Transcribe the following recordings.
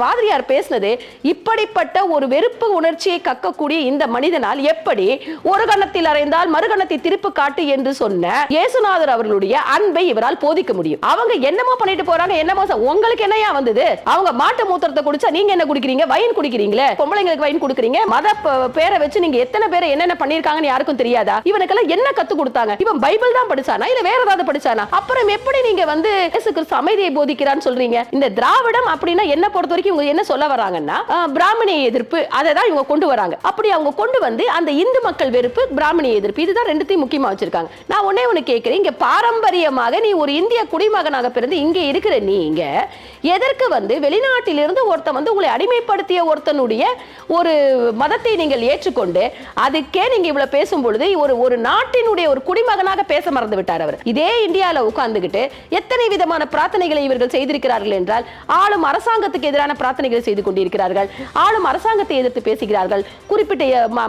பாதிரியார் பேசினது இப்படிப்பட்ட ஒரு வெறுப்பு உணர்ச்சியை கக்கக்கூடிய இந்த மனிதனால் எப்படி ஒரு கணத்தில் அறைந்தால் மறுகணத்தை திருப்பு காட்டு என்று சொன்ன இயேசுநாதர் அவர்களுடைய அன்பை இவரால் போதிக்க முடியும். அவங்க என்னமோ பண்ணிட்டு போறாங்க என்னமோ உங்களுக்கு என்னையா வந்தது? அவங்க மாட்டு மூத்திரத்தை குடிச்சா நீங்க என்ன குடிக்கிறீங்க? வைன் குடிக்கிறீங்களே? பொம்பளைங்களுக்கு வைன் குடுக்குறீங்க? மத பேரை வச்சு நீங்க எத்தனை பேரை என்னென்ன பண்ணிருக்காங்கன்னு யாருக்கும் தெரியாதா? இவனுக்கெல்லாம் என்ன கத்து கொடுத்தாங்க? இவன் பைபிள் தான் படிச்சானா? இல்ல வேற ஏதாவது படிச்சானா? அப்புறம் எப்படி நீங்க வந்து இயேசு கிறிஸ்து அமைதியை போதிக்கிறான்னு சொல்றீங்க? இந்த திராவிடம் அப்படின்னா என்ன பொறுத்த வரைக்கும் இவங்க என்ன சொல்ல வராங்கன்னா பிராமணிய எதிர்ப்பு அதை தான் இவங்க கொண்டு வராங்க. அப்படி அவங்க கொண்டு வந்து அந்த இந்து மக்கள் வெறுப்பு பிராமணிய எதிர்ப்பு இதுதான் ரெண்டுத்தையும் முக்கியமா வச்சிருக்காங்க. நான் ஒன்னே ஒண்ணு கேட்கிறேன். இங்க பாரம்பரியமாக நீ ஒரு இந்திய குடிமகனாக பிறந்து இங்க இருக்கிற நீங்க எதற்கு வந்து வெளிநாட்டிலிருந்து ஒருத்தன் வந்து உங்களை அடிமைப்படுத்திய ஒருத்தனுடைய ஒரு மதத்தை நீங்கள் ஏற்றுக்கொண்டு அதுக்கே நீங்க இவ்வளவு பேசும் பொழுது ஒரு ஒரு நாட்டினுடைய ஒரு குடிமகனாக பேச மறந்து விட்டார் அவர். இதே இந்தியாவில் உட்கார்ந்துகிட்டு எத்தனை விதமான பிரார்த்தனைகளை இவர்கள் செய்திருக்கிறார்கள் என்றால் ஆளும் அரசாங்கத்துக்கு எதிரான பிரார்த்தனைகளை செய்து கொண்டிருக்கிறார்கள். ஆளும் அரசாங்கத்தை எதிர்த்து பேசுகிறார்கள். குறிப்பிட்ட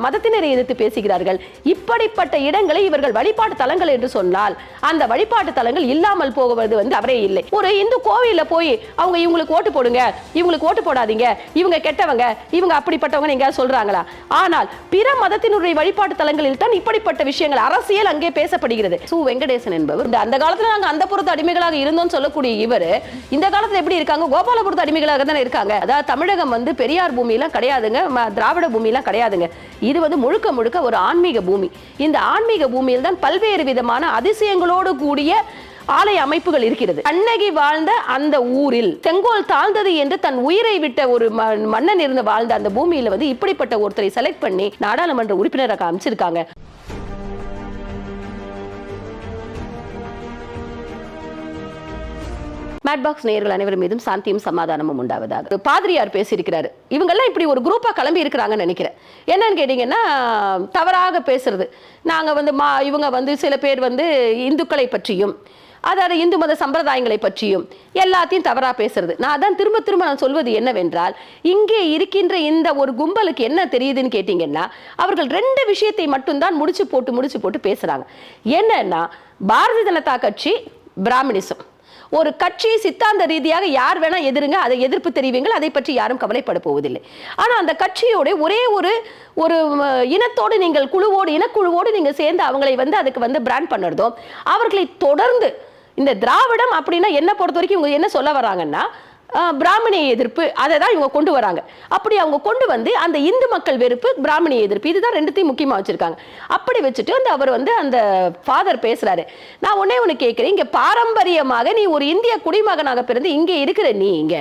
மதத்தினரை எதிர்த்து பேசுகிறார்கள். இப்படிப்பட்ட இடங்களை இவர்கள் வழிபாட்டு தலங்கள் என்று சொன்னால் அந்த வழிபாட்டு தலங்கள் இல்லாமல் போவது வந்து அவரே இல்லை. ஒரு இந்து கோவில்ல போய் அவங்க இவங்களுக்கு ஓட்டு போடுங்க இவங்களுக்கு ஓட்டு போடாதீங்க இவங்க கெட்டவங்க இவங்க அப்படிப்பட்டவங்க நீங்க சொல்றாங்களா? ஆனால் பிற மதத்தினுடைய வழிபாட்டு தலங்களில் தான் இப்படிப்பட்ட விஷயங்கள் அரசியல் அங்கே பேசப்படுகிறது. சு. வெங்கடேசன் என்பவர் அந்த காலத்துல நாங்க அந்த புறத்து அடிமைகளாக இருந்தோம் சொல்லக்கூடிய இவர் இந்த காலத்துல எப்படி இருக்காங்க? கோபாலபுரத்து அடிமைகளாக தானே இருக்காங்க. அதாவது தமிழகம் வந்து பெரியார் பூமியெல்லாம் கிடையாதுங்க. திராவிட பூமியெல்லாம் கிடையாதுங்க. இது வந்து முழுக்க முழுக்க ஒரு ஆன்மீக பூமி. இந்த ஆன்மீக பூமியில் தான் பல்வேறு விதமான அதிசயங்களோடு கூடிய ஆலய அமைப்புகள் இருக்கிறது. கண்ணகி வாழ்ந்த அந்த ஊரில் செங்கோல் தாழ்ந்தது என்று தன் உயிரை விட்ட ஒரு மன்னன் இருந்து வாழ்ந்த அந்த பூமியில வந்து இப்படிப்பட்ட ஒருத்தரை செலக்ட் பண்ணி நாடாளுமன்ற உறுப்பினராக அமைச்சிருக்காங்க. மேட்பாக்ஸ் நேயர்கள் அனைவரும் மீதும் சாந்தியும் சமாதானமும் உண்டாவதாக. பாதிரியார் பேசியிருக்கிறாரு. இவங்கெல்லாம் இப்படி ஒரு குரூப்பாக கிளம்பி இருக்கிறாங்கன்னு நினைக்கிறேன். என்னன்னு கேட்டீங்கன்னா தவறாக பேசுறது. நாங்கள் வந்து மா இவங்க வந்து சில பேர் வந்து இந்துக்களை பற்றியும் அதாவது இந்து மத சம்பிரதாயங்களை பற்றியும் எல்லாத்தையும் தவறாக பேசுறது. நான் தான் திரும்ப திரும்ப நான் சொல்வது என்னவென்றால் இங்கே இருக்கின்ற இந்த ஒரு கும்பலுக்கு என்ன தெரியுதுன்னு கேட்டீங்கன்னா அவர்கள் ரெண்டு விஷயத்தை மட்டும்தான் முடிச்சு போட்டு முடிச்சு போட்டு பேசுகிறாங்க என்னன்னா பாரதிய ஜனதா கட்சி பிராமணிசம் ஒரு கட்சி சித்தாந்த ரீதியாக யார் வேணா எதிருங்க அதை எதிர்ப்பு தெரிவிங்கள் அதை பற்றி யாரும் கவலைப்பட போவதில்லை. ஆனால் அந்த கட்சியோட ஒரே ஒரு ஒரு இனத்தோடு நீங்கள் குழுவோடு இனக்குழுவோடு நீங்கள் சேர்ந்து அவங்களை வந்து அதுக்கு வந்து பிராண்ட் பண்ணுறதோ அவர்களை தொடர்ந்து இந்த திராவிடம் அப்படின்னா என்ன பொறுத்த வரைக்கும் இவங்க என்ன சொல்ல வராங்கன்னா பிராமணிய எதிர்ப்பு அதை தான் இவங்க கொண்டு வராங்க. அப்படி அவங்க கொண்டு வந்து அந்த இந்து மக்கள் வெறுப்பு பிராமணிய எதிர்ப்பு இதுதான் ரெண்டுத்தையும் முக்கியமாக வச்சுருக்காங்க. அப்படி வச்சுட்டு வந்து அவர் வந்து அந்த ஃபாதர் பேசுகிறாரு நான் ஒன்றே ஒன்று கேட்குறேன் இங்கே பாரம்பரியமாக நீ ஒரு இந்திய குடிமகனாக பிறந்து இங்கே இருக்கிற நீங்க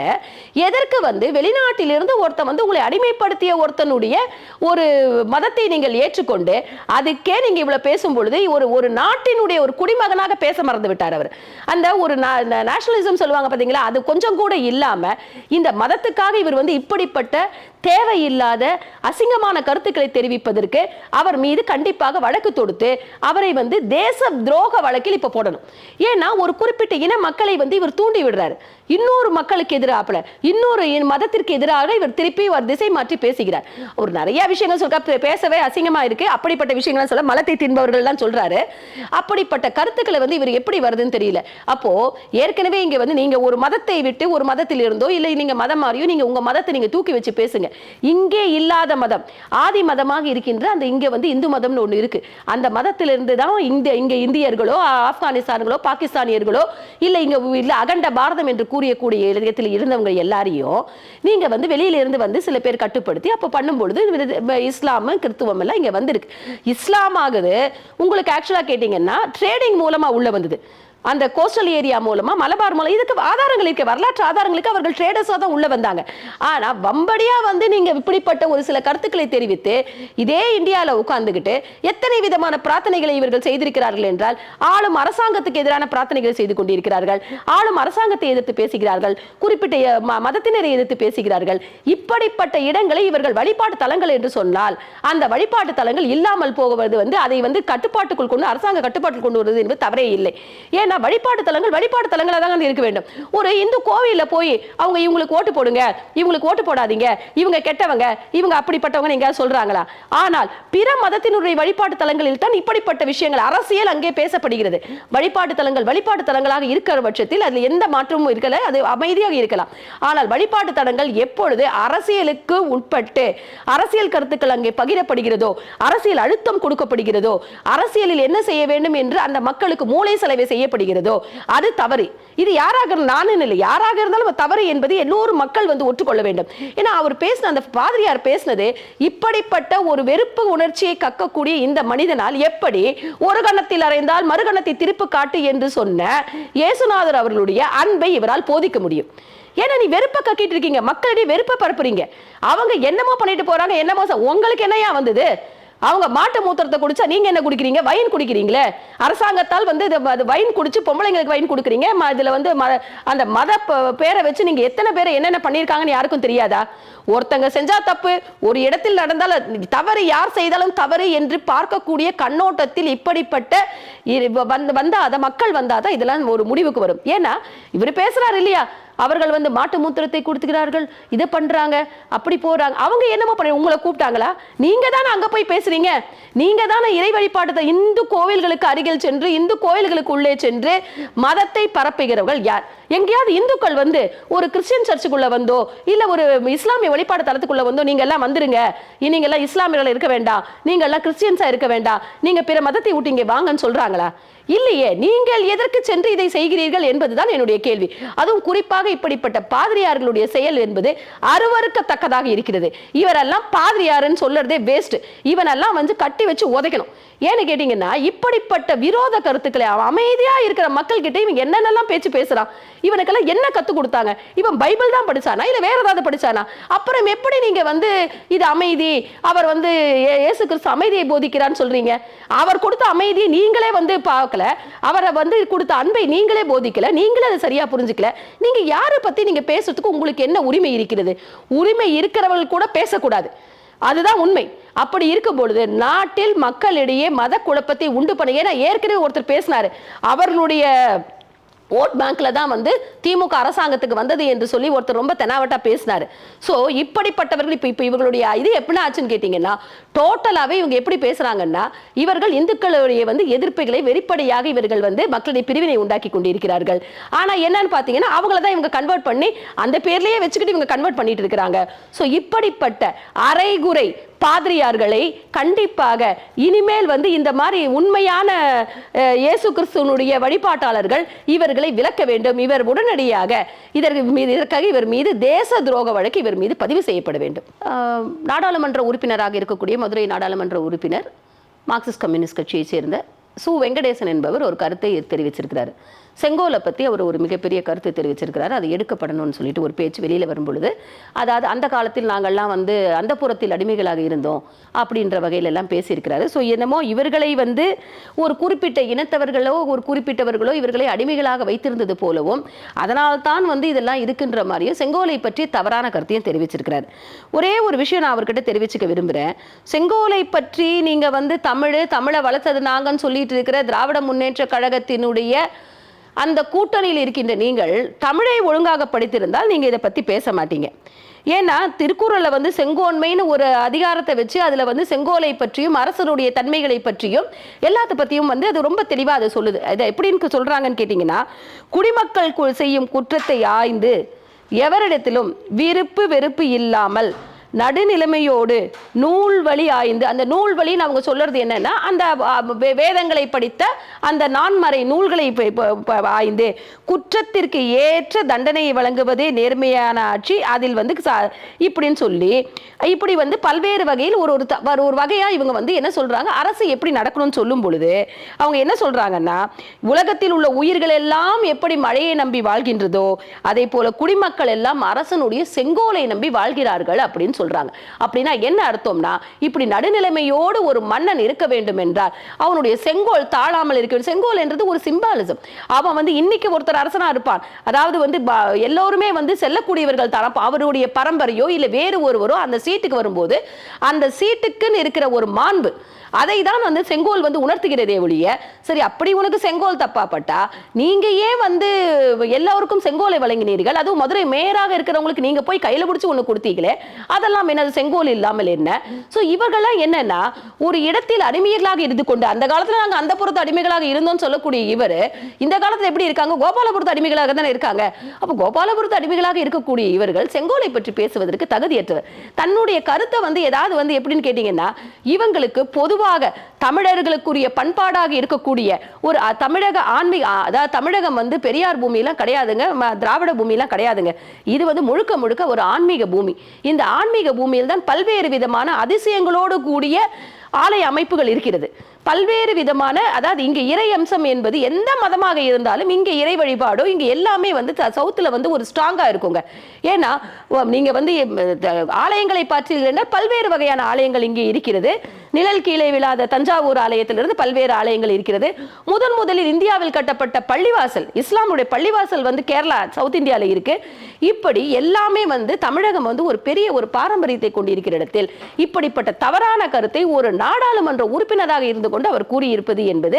எதற்கு வந்து வெளிநாட்டிலிருந்து ஒருத்தன் வந்து உங்களை அடிமைப்படுத்திய ஒருத்தனுடைய ஒரு மதத்தை நீங்கள் ஏற்றுக்கொண்டு அதுக்கே நீங்கள் இவ்வளோ பேசும் பொழுது ஒரு ஒரு நாட்டினுடைய ஒரு குடிமகனாக பேச மறந்து விட்டார் அவர். அந்த ஒரு நேஷனலிசம் சொல்லுவாங்க பார்த்தீங்களா அது கொஞ்சம் கூட இல்லை. இல்லாம இந்த மதத்துக்காக இவர் வந்து இப்படிப்பட்ட தேவையில்லாத அசிங்கமான கருத்துக்களை தெரிவிப்பதற்கு அவர் மீது கண்டிப்பாக வழக்கு தொடுத்து அவரை வந்து தேச துரோக வழக்கில் இப்ப போடணும். ஏன்னா ஒரு குறிப்பிட்ட இன மக்களை வந்து இவர் தூண்டி விடுறாரு. இன்னொரு மக்களுக்கு எதிராக இன்னொரு மதத்திற்கு எதிராக இவர் திருப்பி ஒரு திசை மாற்றி பேசுகிறார். ஒரு நிறைய விஷயங்கள் சொல்ற பேசவே அசிங்கமா இருக்கு. அப்படிப்பட்ட விஷயங்கள் சொல்ல மலத்தை தின்பவர்கள் தான் சொல்றாரு. அப்படிப்பட்ட கருத்துக்களை வந்து இவர் எப்படி வருதுன்னு தெரியல. அப்போ ஏற்கனவே இங்க வந்து நீங்க ஒரு மதத்தை விட்டு ஒரு மதத்தில் இருந்தோ இல்லை நீங்க மதம் மாறியோ நீங்க உங்க மதத்தை நீங்க தூக்கி வச்சு பேசுங்க. இங்கே இல்லாத மதம் ஆதி மதமாக இருக்கின்ற அந்த இங்க வந்து இந்து மதம்னு ஒண்ணு இருக்கு. அந்த மதத்திலிருந்து தான் இந்த இங்க இந்தியர்களோ ஆப்கானிஸ்தான்களோ பாகிஸ்தானியர்களோ இல்லை இங்க இல்ல அகண்ட பாரதம் என்று கூறியக்கூடிய இதயத்தில் இருந்தவங்க எல்லாரையும் நீங்கள் வந்து வெளியில இருந்து வந்து சில பேர் கட்டுப்படுத்தி அப்போ பண்ணும்பொழுது இஸ்லாமு இஸ்லாம் கிறித்துவம் எல்லாம் இங்கே வந்திருக்கு. இஸ்லாம் ஆகுது. உங்களுக்கு ஆக்சுவலாக கேட்டீங்கன்னா ட்ரேடிங் மூலமாக உள்ளே வந்தது. அந்த கோஸ்டல் ஏரியா மூலமா மலபார் மூலம் இதுக்கு ஆதாரங்கள் இருக்கு வரலாற்று ஆதாரங்களுக்கு அவர்கள் ட்ரேடர்ஸாக தான் உள்ள வந்தாங்க. ஆனா வம்படியா வந்து நீங்க இப்படிப்பட்ட ஒரு சில கருத்துக்களை தெரிவித்து இதே இந்தியாவில் உட்கார்ந்துகிட்டு எத்தனை விதமான பிரார்த்தனைகளை இவர்கள் செய்திருக்கிறார்கள் என்றால் ஆளும் அரசாங்கத்துக்கு எதிரான பிரார்த்தனைகளை செய்து கொண்டிருக்கிறார்கள். ஆளும் அரசாங்கத்தை எதிர்த்து பேசுகிறார்கள். குறிப்பிட்ட ம- மதத்தினரை எதிர்த்து பேசுகிறார்கள். இப்படிப்பட்ட இடங்களை இவர்கள் வழிபாட்டு தலங்கள் என்று சொன்னால் அந்த வழிபாட்டு தலங்கள் இல்லாமல் போவது வந்து அதை வந்து கட்டுப்பாட்டுக்குள் கொண்டு அரசாங்க கட்டுப்பாட்டுக்குள் கொண்டு வருவது என்பது தவறே இல்லை. ஏன்னா ஏன்னா வழிபாட்டு தலங்கள் வழிபாட்டு தலங்களாக தான் இருக்க வேண்டும். ஒரு இந்து கோவிலில் போய் அவங்க இவங்களுக்கு ஓட்டு போடுங்க இவங்களுக்கு ஓட்டு போடாதீங்க இவங்க கெட்டவங்க இவங்க அப்படிப்பட்டவங்க நீங்க சொல்றாங்களா? ஆனால் பிற மதத்தினுடைய வழிபாட்டு தலங்களில் தான் இப்படிப்பட்ட விஷயங்கள் அரசியல் அங்கே பேசப்படுகிறது. வழிபாட்டு தலங்கள் வழிபாட்டு தலங்களாக இருக்கிற பட்சத்தில் அதில் எந்த மாற்றமும் இருக்கல அது அமைதியாக இருக்கலாம். ஆனால் வழிபாட்டு தலங்கள் எப்பொழுது அரசியலுக்கு உட்பட்டு அரசியல் கருத்துக்கள் அங்கே பகிரப்படுகிறதோ அரசியல் அழுத்தம் கொடுக்கப்படுகிறதோ அரசியலில் என்ன செய்ய வேண்டும் என்று அந்த மக்களுக்கு மூளை செலவை செய்யப்படுகிறது. அது தவறு. இது யாராக நானும் இல்லை யாராக இருந்தாலும் தவறு என்பது எல்லோரும் மக்கள் வந்து ஒற்றுக்கொள்ள வேண்டும். ஏன்னா அவர் பேசின அந்த பாதிரியார் பேசினது இப்படிப்பட்ட ஒரு வெறுப்பு உணர்ச்சியை கக்கக்கூடிய இந்த மனிதனால் எப்படி ஒரு கணத்தில் அறைந்தால் மறுகணத்தை திருப்பு காட்டு என்று சொன்ன இயேசுநாதர் அவர்களுடைய அன்பை இவரால் போதிக்க முடியும். ஏன்னா நீ வெறுப்பை கக்கிட்டு இருக்கீங்க மக்களிடையே வெறுப்பை பரப்புறீங்க. அவங்க என்னமோ பண்ணிட்டு போறாங்க என்னமோ உங்களுக்கு என்னையா வந்தது? அவங்க மாட்டு மூத்திரத்தை குடிச்சா நீங்க என்ன குடிக்கிறீங்க? வைன் குடிக்கிறீங்களே. அரசாங்கத்தால் வந்து இது அது வைன் குடிச்சு பொம்பளைங்களுக்கு வைன் கொடுக்குறீங்க. ம- இதுல வந்து மத அந்த மத பேரை வச்சு நீங்க எத்தனை பேரை என்னென்ன பண்ணியிருக்காங்கன்னு யாருக்கும் தெரியாதா? ஒருத்தங்க செஞ்சா தப்பு ஒரு இடத்தில் நடந்தால் தவறு யார் செய்தாலும் தவறு என்று பார்க்கக்கூடிய கண்ணோட்டத்தில் இப்படிப்பட்ட வந்து வந்தாத மக்கள் வந்தாதான் இதெல்லாம் ஒரு முடிவுக்கு வரும். ஏன்னா இவர் பேசுறாரு இல்லையா? அவர்கள் வந்து மாட்டு மூத்திரத்தை கொடுத்துக்கிறார்கள் இதை பண்றாங்க அப்படி போகிறாங்க அவங்க என்னமோ பண்ண உங்களை கூப்பிட்டாங்களா? நீங்க தானே அங்க போய் பேசுறீங்க. நீங்க தானே இறை வழிபாட்டத்தை இந்து கோவில்களுக்கு அருகில் சென்று இந்து கோவில்களுக்கு உள்ளே சென்று மதத்தை பரப்புகிறவர்கள் யார்? எங்கேயாவது இந்துக்கள் வந்து ஒரு கிறிஸ்டியன் சர்ச்சுக்குள்ள வந்தோ இல்ல ஒரு இஸ்லாமிய வழிபாடு தளத்துக்குள்ள வந்தோ நீங்க எல்லாம் வந்துருங்க. நீங்க எல்லாம் இஸ்லாமியர்கள் இருக்க வேண்டாம் நீங்க எல்லாம் கிறிஸ்டியன்ஸா இருக்க வேண்டாம் நீங்க பிற மதத்தை விட்டு இங்கே வாங்கன்னு சொல்றாங்களா? இல்லையே. நீங்கள் எதற்கு சென்று இதை செய்கிறீர்கள் என்பதுதான் என்னுடைய கேள்வி. அதுவும் குறிப்பாக இப்படிப்பட்ட பாதிரியார்களுடைய செயல் என்பது அருவறுக்கத்தக்கதாக இருக்கிறது. இவரெல்லாம் பாதிரியாருன்னு சொல்றதே வேஸ்ட் இவனெல்லாம் வந்து கட்டி வச்சு உதைக்கணும். ஏன்னு கேட்டீங்கன்னா இப்படிப்பட்ட விரோத கருத்துக்களை அவன் அமைதியா இருக்கிற மக்கள் கிட்ட இவங்க என்னென்னலாம் பேச்சு பேசுறான்? இவனுக்கெல்லாம் என்ன கத்து கொடுத்தாங்க? இவன் பைபிள் தான் படிச்சானா? இல்ல வேற ஏதாவது படிச்சானா? அப்புறம் எப்படி நீங்க வந்து இது அமைதி அவர் வந்து ஏசு இயேசு கிறிஸ்து அமைதியை போதிக்கிறான்னு சொல்றீங்க? அவர் கொடுத்த அமைதியை நீங்களே வந்து பார்க்கல. அவரை வந்து கொடுத்த அன்பை நீங்களே போதிக்கல. நீங்களே அதை சரியா புரிஞ்சுக்கல. நீங்க யாரை பத்தி நீங்க பேசுறதுக்கு உங்களுக்கு என்ன உரிமை இருக்கிறது? உரிமை இருக்கிறவர்கள் கூட பேசக்கூடாது. அதுதான் உண்மை. அப்படி இருக்கும் பொழுது நாட்டில் மக்களிடையே மத குழப்பத்தை உண்டு பண்ண ஏன்னா ஏற்கனவே ஒருத்தர் பேசினாரு. அவர்களுடைய ஓட் பேங்க்ல தான் வந்து திமுக அரசாங்கத்துக்கு வந்தது என்று சொல்லி ஒருத்தர் ரொம்ப தெனாவட்டா பேசினாரு. ஸோ இப்படிப்பட்டவர்கள் இப்போ இப்போ இவர்களுடைய இது எப்படி ஆச்சுன்னு கேட்டிங்கன்னா டோட்டலாகவே இவங்க எப்படி பேசுறாங்கன்னா இவர்கள் இந்துக்களுடைய வந்து எதிர்ப்புகளை வெளிப்படையாக இவர்கள் வந்து மக்களுடைய பிரிவினை உண்டாக்கி கொண்டிருக்கிறார்கள். ஆனால் என்னன்னு பார்த்தீங்கன்னா அவங்கள தான் இவங்க கன்வெர்ட் பண்ணி அந்த பேர்லேயே வச்சுக்கிட்டு இவங்க கன்வெர்ட் பண்ணிட்டு இருக்கிறாங்க. ஸோ இப்படிப்பட்ட அரைகுறை பாதிரியார்களை கண்டிப்பாக இனிமேல் வந்து இந்த மாதிரி உண்மையான இயேசு கிறிஸ்துவனுடைய வழிபாட்டாளர்கள் இவர்கள் விலக்க வேண்டும். இவர் உடனடியாக இதற்கு மீது இதற்காக இவர் மீது தேச துரோக வழக்கு இவர் மீது பதிவு செய்யப்பட வேண்டும். நாடாளுமன்ற உறுப்பினராக இருக்கக்கூடிய மதுரை நாடாளுமன்ற உறுப்பினர் மார்க்சிஸ்ட் கம்யூனிஸ்ட் கட்சியைச் சேர்ந்த சு வெங்கடேசன் என்பவர் ஒரு கருத்தை தெரிவிச்சிருக்கிறார். செங்கோலை பற்றி அவர் ஒரு மிகப்பெரிய கருத்து தெரிவிச்சிருக்கிறார். அது எடுக்கப்படணும்னு சொல்லிட்டு ஒரு பேச்சு வெளியில் வரும்பொழுது அதாவது அந்த காலத்தில் நாங்கள்லாம் வந்து அந்த புறத்தில் அடிமைகளாக இருந்தோம் அப்படின்ற வகையில எல்லாம் பேசியிருக்கிறாரு. ஸோ என்னமோ இவர்களை வந்து ஒரு குறிப்பிட்ட இனத்தவர்களோ ஒரு குறிப்பிட்டவர்களோ இவர்களை அடிமைகளாக வைத்திருந்தது போலவும் அதனால்தான் வந்து இதெல்லாம் இருக்குன்ற மாதிரியும் செங்கோலை பற்றி தவறான கருத்தையும் தெரிவிச்சிருக்கிறார். ஒரே ஒரு விஷயம் நான் அவர்கிட்ட தெரிவிச்சுக்க விரும்புகிறேன் செங்கோலை பற்றி நீங்கள் வந்து தமிழ் தமிழை வளர்த்தது நாங்கன்னு சொல்லிட்டு இருக்கிற திராவிட முன்னேற்ற கழகத்தினுடைய அந்த கூட்டணியில் இருக்கின்ற நீங்கள் தமிழை ஒழுங்காக படித்திருந்தால் நீங்கள் இதை பற்றி பேச மாட்டீங்க. ஏன்னா திருக்குறளில் வந்து செங்கோன்மைன்னு ஒரு அதிகாரத்தை வச்சு அதில் வந்து செங்கோலை பற்றியும் அரசனுடைய தன்மைகளை பற்றியும் எல்லாத்த பற்றியும் வந்து அது ரொம்ப தெளிவாக அதை சொல்லுது. இதை எப்படின்னு சொல்கிறாங்கன்னு கேட்டிங்கன்னா குடிமக்கள் செய்யும் குற்றத்தை ஆய்ந்து எவரிடத்திலும் விருப்பு வெறுப்பு இல்லாமல் நடுநிலைமையோடு நூல் வழி ஆய்ந்து அந்த நூல் வழின்னு அவங்க சொல்றது என்னன்னா அந்த வேதங்களை படித்த அந்த நான்மறை நூல்களை ஆய்ந்து குற்றத்திற்கு ஏற்ற தண்டனையை வழங்குவதே நேர்மையான ஆட்சி அதில் வந்து இப்படின்னு சொல்லி இப்படி வந்து பல்வேறு வகையில் ஒரு ஒரு த- ஒரு ஒரு வகையா இவங்க வந்து என்ன சொல்றாங்க அரசு எப்படி நடக்கணும்னு சொல்லும் பொழுது அவங்க என்ன சொல்றாங்கன்னா உலகத்தில் உள்ள உயிர்கள் எல்லாம் எப்படி மழையை நம்பி வாழ்கின்றதோ அதே போல குடிமக்கள் எல்லாம் அரசனுடைய செங்கோலை நம்பி வாழ்கிறார்கள் அப்படின்னு சொல்லி சொல்றாங்க. அப்படின்னா என்ன அர்த்தம்னா இப்படி நடுநிலைமையோடு ஒரு மன்னன் இருக்க வேண்டும் என்றால் அவனுடைய செங்கோல் தாழாமல் இருக்க வேண்டும். செங்கோல் என்றது ஒரு சிம்பாலிசம். அவன் வந்து இன்னைக்கு ஒருத்தர் அரசனா இருப்பான். அதாவது வந்து எல்லோருமே வந்து செல்லக்கூடியவர்கள் தான். அவருடைய பரம்பரையோ இல்லை வேறு ஒருவரோ அந்த சீட்டுக்கு வரும்போது அந்த சீட்டுக்குன்னு இருக்கிற ஒரு மாண்பு அதை தான் வந்து செங்கோல் வந்து உணர்த்துகிறதே ஒழிய சரி அப்படி உனக்கு செங்கோல் தப்பாப்பட்டா நீங்க ஏன் வந்து எல்லாருக்கும் செங்கோலை வழங்கினீர்கள்? அதுவும் மதுரை மேயராக இருக்கிறவங்களுக்கு நீங்க போய் கையில பிடிச்சி ஒன்று கொடுத்தீங்களே அதெல்லாம் இதெல்லாம் என்ன செங்கோல் இல்லாமல் என்ன? ஸோ இவர்கள்லாம் என்னன்னா ஒரு இடத்தில் அடிமைகளாக இருந்து கொண்டு அந்த காலத்தில் நாங்கள் அந்த புறத்து அடிமைகளாக இருந்தோம்னு சொல்லக்கூடிய இவர் இந்த காலத்தில் எப்படி இருக்காங்க? கோபாலபுரத்து அடிமைகளாக தானே இருக்காங்க. அப்போ கோபாலபுரத்து அடிமைகளாக இருக்கக்கூடிய இவர்கள் செங்கோலை பற்றி பேசுவதற்கு தகுதியற்றவர். தன்னுடைய கருத்தை வந்து ஏதாவது வந்து எப்படின்னு கேட்டீங்கன்னா இவங்களுக்கு பொதுவாக தமிழர்களுக்குரிய பண்பாடாக இருக்கக்கூடிய ஒரு தமிழக ஆன்மீக அதாவது தமிழகம் வந்து பெரியார் பூமியெல்லாம் கிடையாதுங்க திராவிட பூமியெல்லாம் கிடையாதுங்க. இது வந்து முழுக்க முழுக்க ஒரு ஆன்மீக பூமி. இந்த ஆன்மீக பூமியில் தான் பல்வேறு விதமான அதிசயங்களோடு கூடிய ஆலய அமைப்புகள் இருக்கிறது. பல்வேறு விதமான அதாவது இங்கே இறை அம்சம் என்பது எந்த மதமாக இருந்தாலும் இங்கே இறை வழிபாடோ இங்கே எல்லாமே வந்து சவுத்தில் வந்து ஒரு ஸ்ட்ராங்காக இருக்குங்க. ஏன்னா நீங்கள் வந்து ஆலயங்களை பார்த்தீங்கன்னா பல்வேறு வகையான ஆலயங்கள் இங்கே இருக்கிறது. நிழல் கீழே விழாத தஞ்சாவூர் ஆலயத்திலிருந்து பல்வேறு ஆலயங்கள் இருக்கிறது. முதன் முதலில் இந்தியாவில் கட்டப்பட்ட பள்ளிவாசல் இஸ்லாமுடைய பள்ளிவாசல் வந்து கேரளா சவுத் இந்தியாவில் இருக்கு. இப்படி எல்லாமே வந்து தமிழகம் வந்து ஒரு பெரிய ஒரு பாரம்பரியத்தை கொண்டிருக்கிற இடத்தில். இப்படிப்பட்ட தவறான கருத்தை ஒரு நாடாளுமன்ற உறுப்பினராக இருந்து கொண்டு அவர் கூறியிருப்பது என்பது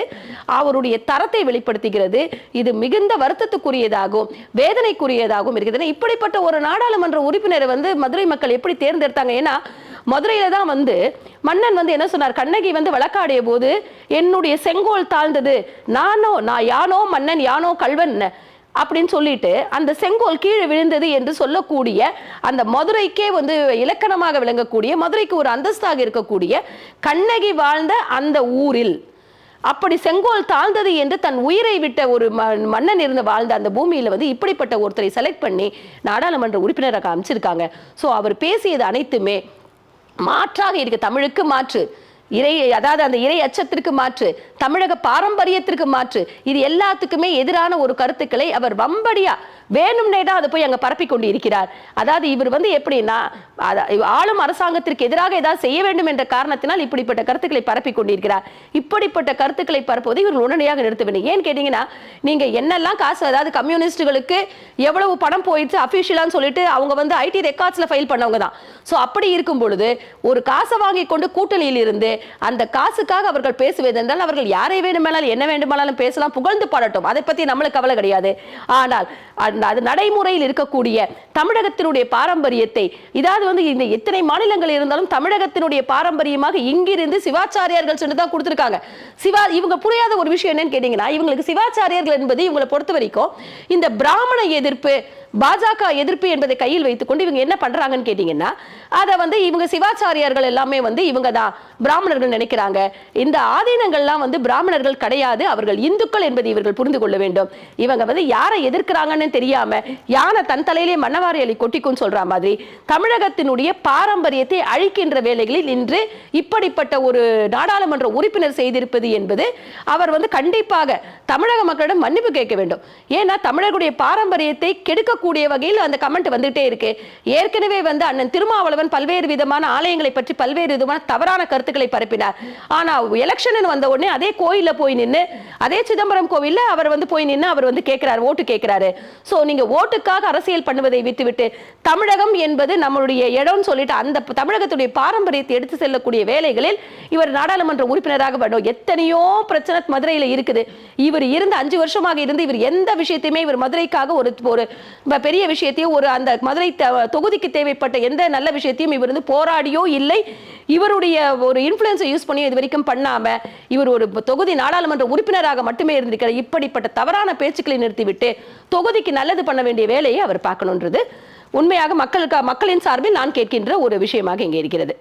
அவருடைய தரத்தை வெளிப்படுத்துகிறது. இது மிகுந்த வருத்தத்துக்குரியதாகவும் வேதனைக்குரியதாகவும் இருக்கிறது. இப்படிப்பட்ட ஒரு நாடாளுமன்ற உறுப்பினரை வந்து மதுரை மக்கள் எப்படி தேர்ந்தெடுத்தாங்க? ஏன்னா மதுரையில தான் வந்து மன்னன் வந்து என்ன சொன்னார்? கண்ணகி வந்து வழக்காடிய போது என்னுடைய செங்கோல் தாழ்ந்தது. நானோ நான் யானோ மன்னன் யானோ கல்வன் அப்படின்னு சொல்லிட்டு அந்த செங்கோல் கீழே விழுந்தது என்று சொல்லக்கூடிய அந்த மதுரைக்கே வந்து இலக்கணமாக விளங்கக்கூடிய மதுரைக்கு ஒரு அந்தஸ்தாக இருக்கக்கூடிய கண்ணகி வாழ்ந்த அந்த ஊரில். அப்படி செங்கோல் தாழ்ந்தது என்று தன் உயிரை விட்ட ஒரு மன்னன் இருந்து வாழ்ந்த அந்த பூமியில வந்து இப்படிப்பட்ட ஒருத்தரை செலக்ட் பண்ணி நாடாளுமன்ற உறுப்பினராக அமைச்சிருக்காங்க. ஸோ அவர் பேசியது அனைத்துமே மாற்றாக இருக்கு தமிழுக்கு மாற்று. இறை அதாவது அந்த இறை அச்சத்திற்கு மாற்று தமிழக பாரம்பரியத்திற்கு மாற்று இது எல்லாத்துக்குமே எதிரான ஒரு கருத்துக்களை அவர் வம்படியா வேணும்னே தான் அதை போய் அங்கே பரப்பி கொண்டு இருக்கிறார் அதாவது இவர் வந்து எப்படின்னா ஆளும் அரசாங்கத்திற்கு எதிராக ஏதாவது செய்ய வேண்டும் என்ற காரணத்தினால் இப்படிப்பட்ட கருத்துக்களை பரப்பி கொண்டிருக்கிறார். இப்படிப்பட்ட கருத்துக்களை பரப்புவதை இவர் உடனடியாக நிறுத்த வேண்டும் ஏன் கேட்டீங்கன்னா நீங்க என்னெல்லாம் காசு அதாவது கம்யூனிஸ்டுகளுக்கு எவ்வளவு பணம் போயிடுச்சு அபிஷியலான்னு சொல்லிட்டு அவங்க வந்து ஐடி ரெக்கார்ட்ஸ்ல ஃபைல் பண்ணவங்க தான். ஸோ அப்படி இருக்கும் பொழுது ஒரு காசை வாங்கி கொண்டு கூட்டணியில் இருந்து அந்த காசுக்காக அவர்கள் பேசுவது என்றால் அவர்கள் யாரை வேண்டுமானாலும் என்ன வேண்டுமானாலும் பேசலாம் புகழ்ந்து பாடட்டும். அதை பத்தி நம்மளுக்கு கவலை கிடையாது. ஆனால் அந்த- அது நடைமுறையில் இருக்கக்கூடிய தமிழகத்தினுடைய பாரம்பரியத்தை இதாவது வந்து இந்த எத்தனை மாநிலங்கள் இருந்தாலும் தமிழகத்தினுடைய பாரம்பரியமாக இங்கிருந்து சிவாச்சாரியார்கள் சென்று தான் கொடுத்திருக்காங்க. சிவா இவங்க புரியாத ஒரு விஷயம் என்னன்னு கேட்டீங்கன்னா இவங்களுக்கு சிவாச்சாரியார்கள் என்பது இவங்களை பொறுத்த வரைக்கும் இந்த பிராமண எதிர்ப்பு பாஜக எதிர்ப்பு என்பதை கையில் வைத்துக்கொண்டு இவங்க என்ன பண்றாங்கன்னு கேட்டீங்கன்னா அதை வந்து இவங்க சிவாச்சாரியார்கள் எல்லாமே வந்து இவங்க தான் பிராமணர்கள் நினைக்கிறாங்க. இந்த ஆதீனங்கள்லாம் வந்து பிராமணர்கள் கிடையாது அவர்கள் இந்துக்கள் என்பதை இவர்கள் புரிந்து கொள்ள வேண்டும். இவங்க வந்து யாரை எதிர்க்கிறாங்கன்னு தெரியாம யானை தன் தலையிலே மன்னவாரி அலி கொட்டிக்கும் சொல்ற மாதிரி தமிழகத்தினுடைய பாரம்பரியத்தை அழிக்கின்ற வேலைகளில் இன்று இப்படிப்பட்ட ஒரு நாடாளுமன்ற உறுப்பினர் செய்திருப்பது என்பது அவர் வந்து கண்டிப்பாக தமிழக மக்களிடம் மன்னிப்பு கேட்க வேண்டும். ஏன்னா தமிழர்களுடைய பாரம்பரியத்தை கெடுக்க கூடிய வகையில் அந்த கமெண்ட் வந்துட்டே இருக்கு. ஏற்கனவே வந்து அண்ணன் திருமாவளவன் பல்வேறு விதமான ஆலயங்களை பற்றி பல்வேறு விதமான தவறான கருத்துக்களை பரப்பினார். ஆனா எலெக்ஷன் வந்த உடனே அதே கோயில்ல போய் நின்னு அதே சிதம்பரம் கோவில்ல அவர் வந்து போய் நின்னு அவர் வந்து கேட்கிறாரு ஓட்டு கேட்கிறாரு. சோ நீங்க ஓட்டுக்காக அரசியல் பண்ணுவதை விட்டுவிட்டு தமிழகம் என்பது நம்மளுடைய இடம்னு சொல்லிட்டு அந்த தமிழகத்துடைய பாரம்பரியத்தை எடுத்து செல்லக்கூடிய வேலைகளில் இவர் நாடாளுமன்ற உறுப்பினராக வேண்டும் எத்தனையோ பிரச்சனை மதுரையில இருக்குது. இவர் இருந்த அஞ்சு வருஷமாக இருந்து இவர் எந்த விஷயத்தையுமே இவர் மதுரைக்காக ஒரு ஒரு பெரிய விஷயத்தையும் ஒரு அந்த மதுரை தொகுதிக்கு தேவைப்பட்ட எந்த நல்ல விஷயத்தையும் இவர் வந்து போராடியோ இல்லை இவருடைய ஒரு இன்ஃப்ளூயன்ஸை யூஸ் பண்ணி இது வரைக்கும் பண்ணாம இவர் ஒரு தொகுதி நாடாளுமன்ற உறுப்பினராக மட்டுமே இருந்திருக்கிறார் இப்படிப்பட்ட தவறான பேச்சுக்களை நிறுத்திவிட்டு தொகுதிக்கு நல்லது பண்ண வேண்டிய வேலையை அவர் பார்க்கணுன்றது. உண்மையாக மக்களுக்கு மக்களின் சார்பில் நான் கேட்கின்ற ஒரு விஷயமாக இங்கே இருக்கிறது.